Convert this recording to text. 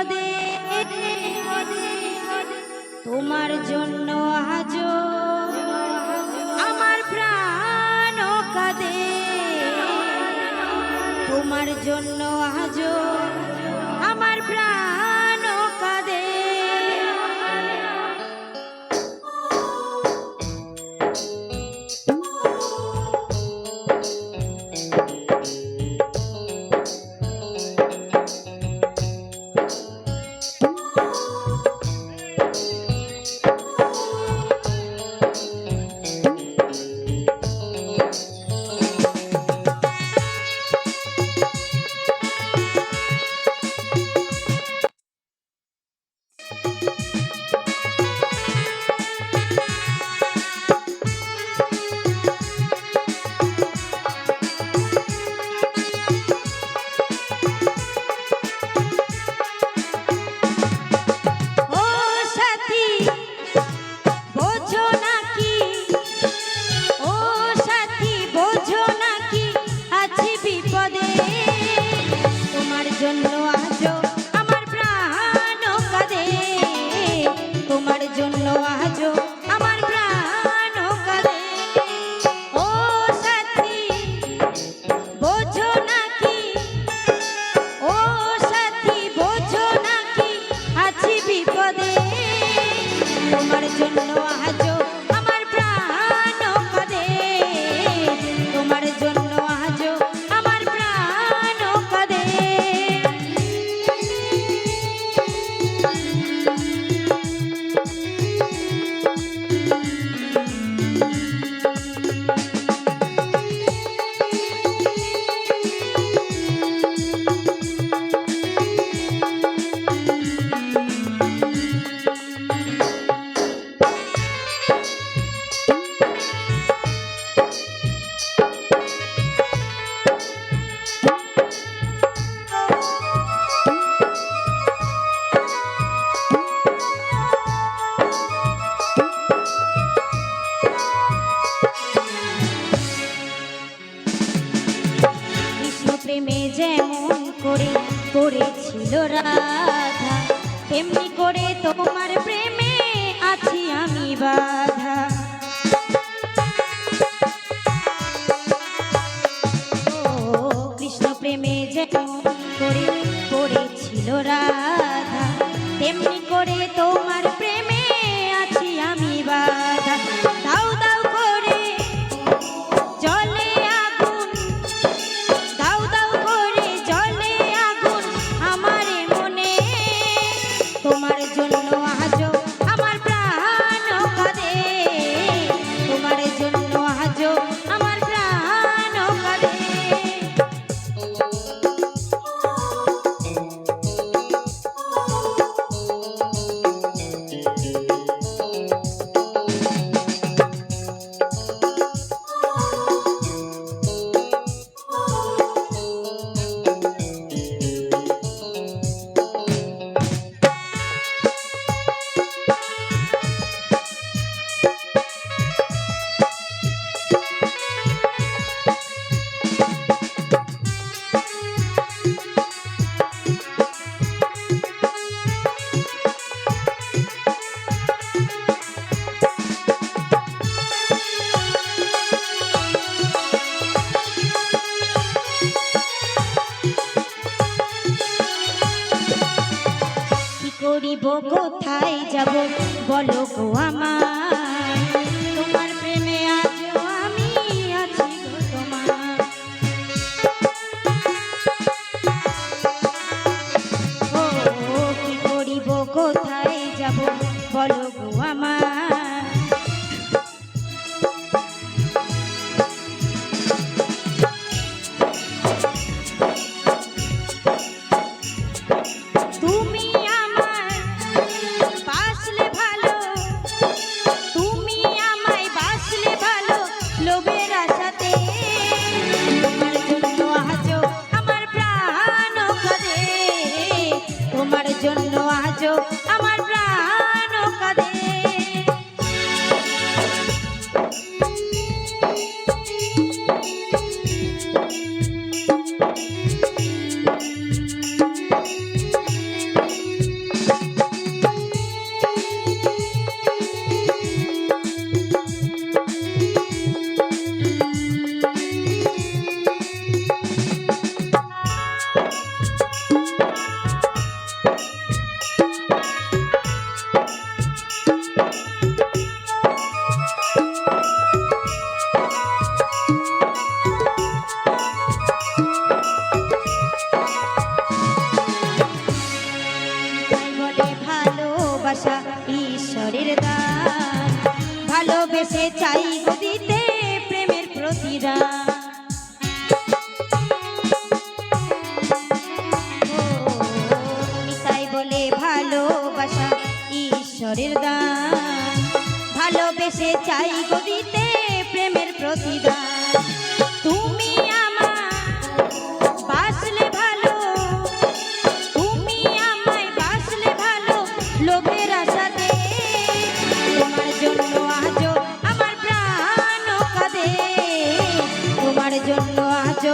বিপদে তোমার জন্য আজ আমার প্রাণ কাঁদে। তোমার জন্য আজ আমার প্রাণ এমনি করে তোমার প্রেমে আছি আমি বা। আসিব কোথায় যাব? বলো গো আমার তোমার প্রেমে আজ আমি আছি তোমার। ও, কি করিব, কোথায় যাব? বলো গো আমার ভালোবাসা ঈশ্বরের দান। ভালোবেসে চাই দিতে প্রেমের প্রতিদান। বলে ভালোবাসা ঈশ্বরের দান। ভালোবেসে চাই দিতে জন্য আজ